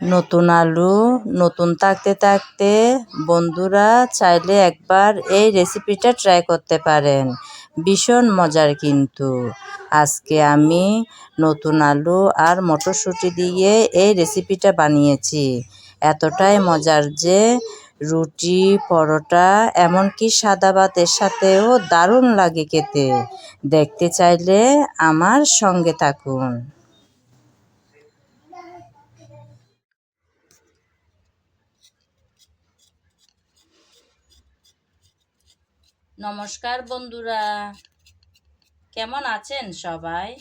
নতুন আলু, নতুন থাকতে থাকতে বন্ধুরা চাইলে একবার এই রেসিপিটা ট্রাই করতে পারেন। ভীষণ মজার কিন্তু। আজকে আমি নতুন আলু আর মটরশুঁটি দিয়ে এই রেসিপিটা বানিয়েছি। এতটাই মজার যে রুটি, পরোটা, এমনকি সাদা ভাতের সাথেও দারুণ লাগে খেতে। দেখতে চাইলে আমার সঙ্গে থাকুন। নমস্কার বন্ধুরা। কেমন আছেন সবাই?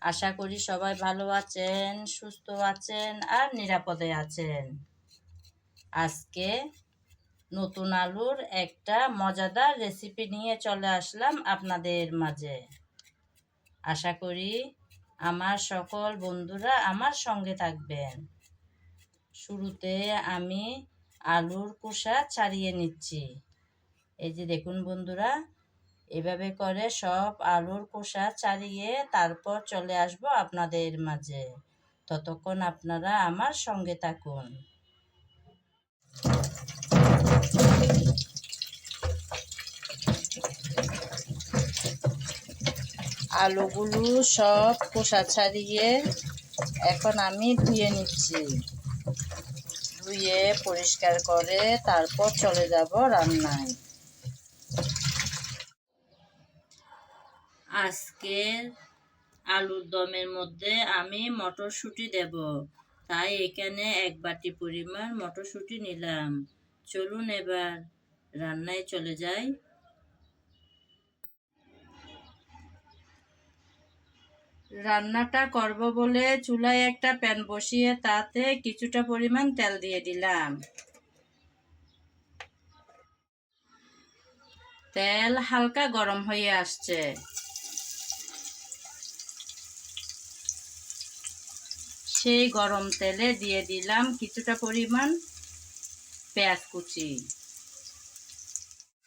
আশা করি সবাই ভালো আছেন, সুস্থ আছেন আর নিরাপদে আছেন। আজকে নতুন আলুর একটা মজাদার রেসিপি নিয়ে চলে আসলাম আপনাদের মাঝে। আশা করি আমার সকল বন্ধুরা আমার সঙ্গে থাকবেন। শুরুতে আমি আলুর কুসা ছাড়িয়ে নিচ্ছি। এই যে দেখুন বন্ধুরা, এভাবে করে সব আলুর খোসা ছাড়িয়ে তারপর চলে আসব আপনাদের মাঝে। ততক্ষণ আপনারা আমার সঙ্গে থাকুন। আলুগুলো সব খোসা ছাড়িয়ে এখন আমি ধুয়ে নিচ্ছি। ধুয়ে পরিষ্কার করে তারপর চলে যাব রান্নায়। আজকের আলুর দমের মধ্যে আমি মটরশুঁটি দেব। তাই এখানে এক বাটি পরিমাণ মটরশুঁটি নিলাম। চলুন এবার রান্নায় চলে যাই। রান্নাটা করব বলে চুলায় একটা প্যান বসিয়ে তাতে কিছুটা পরিমাণ তেল দিয়ে দিলাম। তেল হালকা গরম হয়ে আসছে। সেই গরম তেলে দিয়ে দিলাম কিছুটা পরিমাণ পেঁয়াজ কুচি।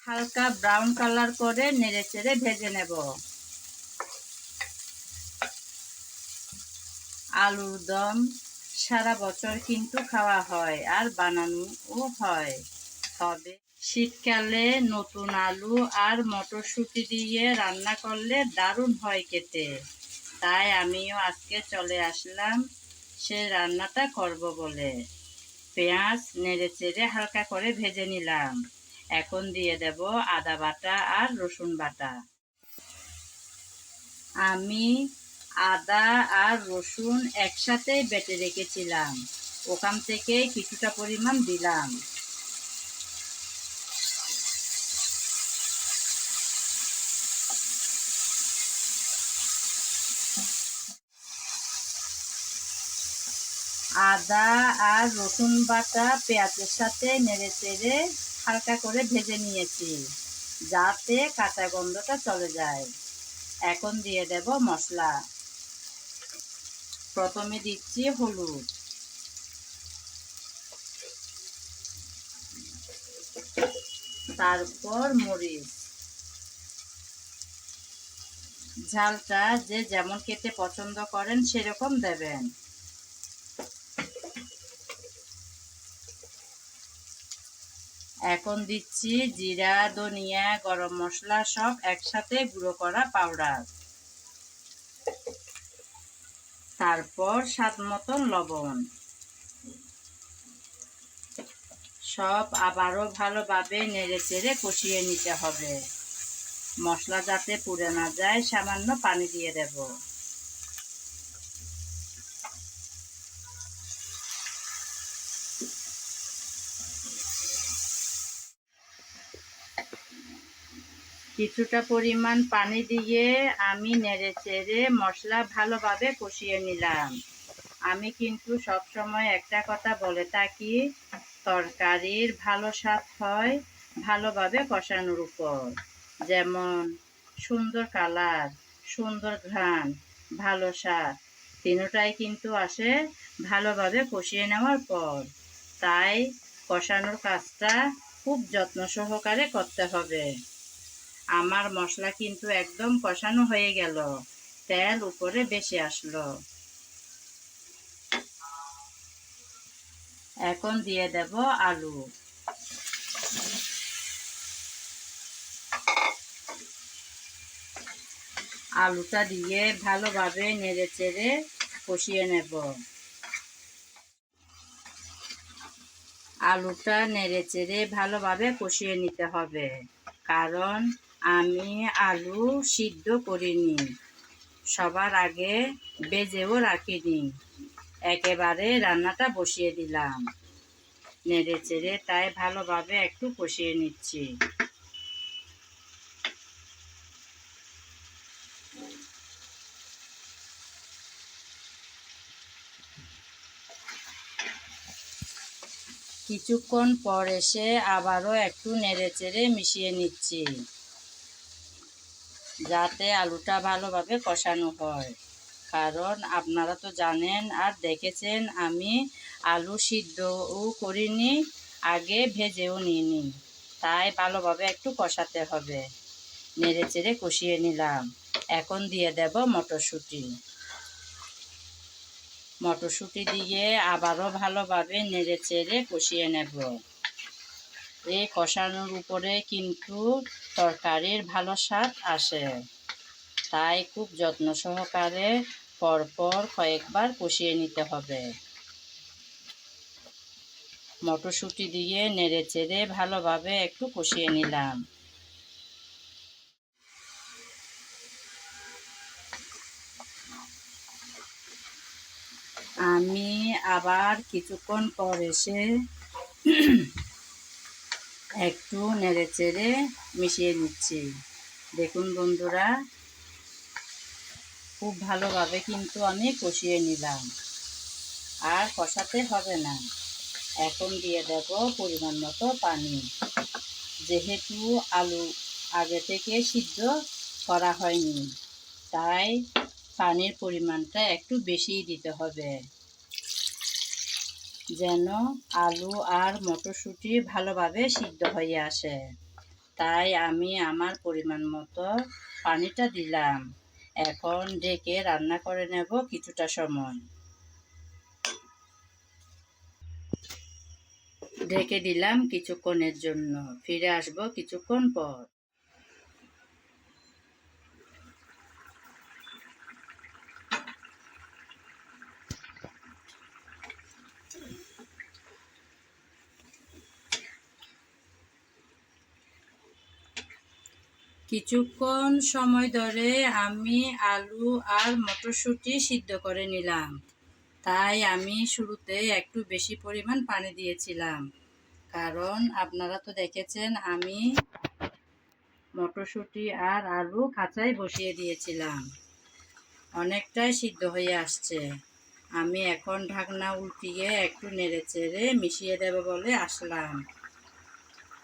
হালকা ব্রাউন কালার করে নেড়ে চেড়ে ভেজে নেব। আলুর দম সারা বছর কিন্তু খাওয়া হয় আর বানানোও হয়। তবে শীতকালে নতুন আলু আর মটরশুঁটি দিয়ে রান্না করলে দারুণ হয় খেতে। তাই আমিও আজকে চলে আসলাম সে রান্নাটা করব বলে। পেঁয়াজ নেড়ে চেড়ে হালকা করে ভেজে নিলাম। এখন দিয়ে দেব আদা বাটা আর রসুন বাটা। আমি আদা আর রসুন একসাথে বেটে রেখেছিলাম। ওখান থেকে কিছুটা পরিমাণ দিলাম। আদা আর রসুন বাটা পেঁয়াজের সাথে নেড়ে চেড়ে হালকা করে ভেজে নিয়েছি, যাতে কাঁচা গন্ধটা চলে যায়। এখন দিয়ে দেব মশলা। প্রথমে দিচ্ছি হলুদ। তারপর মরিচ। ঝালটা যে যেমন খেতে পছন্দ করেন সেরকম দেবেন। এখন দিচ্ছি জিরা, ধনিয়া, গরম মশলা সব একসাথে গুঁড়ো করা পাউডার তারপর স্বাদ মতন লবণ। সব আবারও ভালোভাবে নেড়ে চেড়ে কষিয়ে নিতে হবে। মশলা যাতে পুড়ে না যায়, সামান্য পানি দিয়ে দেব। কিছুটা পরিমাণ পানি দিয়ে আমি নেড়ে চেড়ে মশলা ভালোভাবে কষিয়ে নিলাম। আমি কিন্তু সব সময় একটা কথা বলে থাকি, তরকারির ভালো স্বাদ হয় ভালোভাবে কষানোর উপর। যেমন, সুন্দর কালার, সুন্দর ঘ্রাণ, ভালো স্বাদ, তিনটাই কিন্তু আসে ভালোভাবে কষিয়ে নেওয়ার পর। তাই কষানোর কাজটা খুব যত্ন সহকারে করতে হবে। আমার মশলা কিন্তু একদম কষানো হয়ে গেল। তেল উপরে বেশি আসলো। এখন দিয়ে দেব আলু। আলুটা দিয়ে ভালোভাবে নেড়ে চেড়ে কষিয়ে নেব। আলুটা নেড়ে চেড়ে ভালোভাবে কষিয়ে নিতে হবে, কারণ আমি আলু সিদ্ধ করিনি সবার আগে বেজেও রাখিনি একেবারে রান্নাটা বসিয়ে দিলাম। নেড়ে চেড়ে তাই ভালোভাবে একটু কষিয়ে নিচ্ছি। কিছুক্ষণ পর এসে আবারও একটু নেড়ে চেড়ে মিশিয়ে নিচ্ছি। যাতে আলুটা ভালোভাবে কষানো হয়। কারণ আপনারা তো জানেন আর দেখেছেন, আমি আলু সিদ্ধও করিনি, আগে ভেজেও নিইনি। তাই ভালোভাবে একটু কষাতে হবে। নেড়ে চেড়ে কষিয়ে নিলাম। এখন দিয়ে দেব মটরশুঁটি। মটরশুঁটি দিয়ে আবারও ভালোভাবে নেড়ে চেড়ে কষিয়ে নেব। এই কষানোর উপরে কিন্তু তরকারির ভালো স্বাদ আসে। তাই খুব যত্ন সহকারে পরপর কয়েকবার কষিয়ে নিতে হবে। মটরশুঁটি দিয়ে নেড়ে চেড়ে ভালোভাবে একটু কষিয়ে নিলাম। আমি আবার কিছুক্ষণ পর এসে একটু নেড়ে চেড়ে মিশিয়ে নিচ্ছি। দেখুন বন্ধুরা, খুব ভালোভাবে কিন্তু আমি কষিয়ে নিলাম। আর কষাতে হবে না। এখন দিয়ে দেব পরিমাণ মতো পানি। যেহেতু আলু আগে থেকে সিদ্ধ করা হয়নি, তাই পানির পরিমাণটা একটু বেশিই দিতে হবে। যেন আলু আর মটরশুঁটি ভালোভাবে সিদ্ধ হয়ে আসে। তাই আমি আমার পরিমাণ মতো পানিটা দিলাম। এখন ডেকে রান্না করে নেব কিছুটা সময়। ঢেকে দিলাম কিছুক্ষণের জন্য। ফিরে আসব কিছুক্ষণ পর। কিছুক্ষণ সময় ধরে আমি আলু আর মটরশুঁটি সিদ্ধ করে নিলাম। তাই আমি শুরুতে একটু বেশি পরিমাণ পানি দিয়েছিলাম। কারণ আপনারা তো দেখেছেন, আমি মটরশুঁটি আর আলু খাঁচায় বসিয়ে দিয়েছিলাম। অনেকটাই সিদ্ধ হয়ে আসছে। আমি এখন ঢাকনা উল্টিয়ে একটু নেড়ে চেড়ে মিশিয়ে দেবো বলে আসলাম।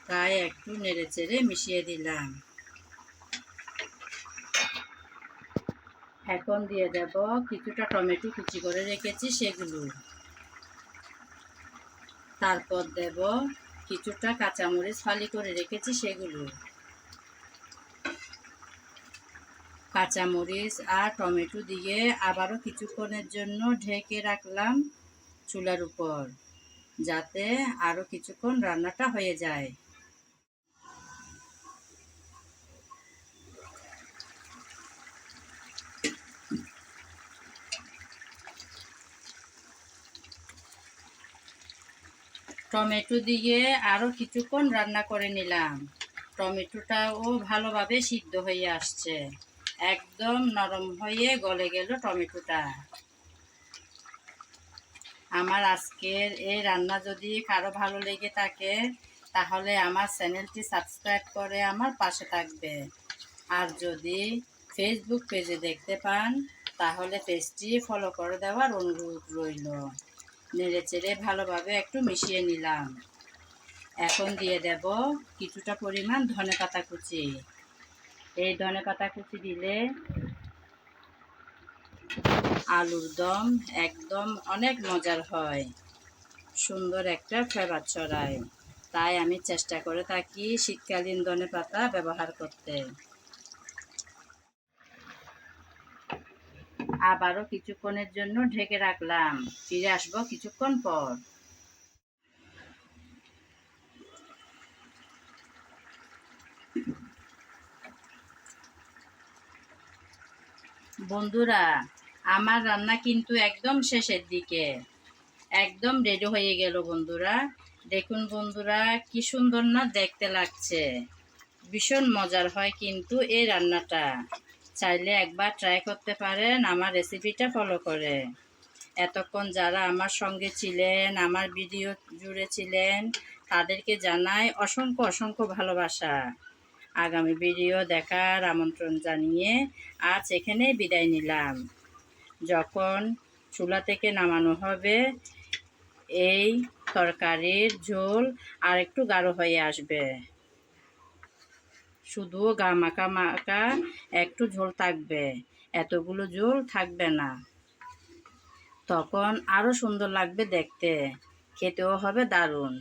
তাই একটু নেড়ে চেড়ে মিশিয়ে দিলাম। এখন দিয়ে দেব কিছুটা টমেটো কুচি করে রেখেছি সেগুলো। তারপর দেব কিছুটা কাঁচামরিচ ফালি করে রেখেছি সেগুলো। কাঁচামরিচ আর টমেটো দিয়ে আবারও কিছুক্ষণের জন্য ঢেকে রাখলাম চুলার উপর, যাতে আরও কিছুক্ষণ রান্নাটা হয়ে যায়। টমেটো দিয়ে আরও কিছুক্ষণ রান্না করে নিলাম। টমেটোটাও ভালোভাবে সিদ্ধ হয়ে আসছে। একদম নরম হয়ে গলে গেল টমেটোটা। আমার আজকের এই রান্না যদি কারও ভালো লেগে থাকে, তাহলে আমার চ্যানেলটি সাবস্ক্রাইব করে আমার পাশে থাকবে। আর যদি ফেসবুক পেজে দেখতে পান, তাহলে পেজটি ফলো করে দেওয়ার অনুরোধ রইল। নেড়ে চেড়ে ভালোভাবে একটু মিশিয়ে নিলাম। এখন দিয়ে দেব কিছুটা পরিমাণ ধনে পাতা কুচি। এই ধনে পাতা কুচি দিলে আলুর দম একদম অনেক মজার হয়। সুন্দর একটা ফ্লেভার ছড়ায়। তাই আমি চেষ্টা করে থাকি শীতকালীন ধনে পাতা ব্যবহার করতে। আবারও কিছুক্ষণের জন্য ঢেকে রাখলাম। ফিরে আসব কিছুক্ষণ পর। বন্ধুরা, আমার রান্না কিন্তু একদম শেষের দিকে। একদম রেডি হয়ে গেল বন্ধুরা। দেখুন বন্ধুরা, কি সুন্দর না দেখতে লাগছে। ভীষণ মজার হয় কিন্তু এই রান্নাটা। চাইলে একবার ট্রাই করতে পারেন, আমার রেসিপিটা ফলো করে। এতক্ষণ যারা আমার সঙ্গে ছিলেন, আমার ভিডিও জুড়ে ছিলেন, তাদেরকে জানাই অসংখ্য অসংখ্য ভালোবাসা। আগামী ভিডিও দেখার আমন্ত্রণ জানিয়ে আজ এখানে বিদায় নিলাম। যখন চুলা থেকে নামানো হবে, এই তরকারির ঝোল আর একটু গাঢ় হয়ে আসবে। শুধু গা মাখা মাখা একটু ঝোল থাকবে। এতগুলো ঝোল থাকবে না। তখন আরও সুন্দর লাগবে দেখতে। খেতেও হবে দারুণ।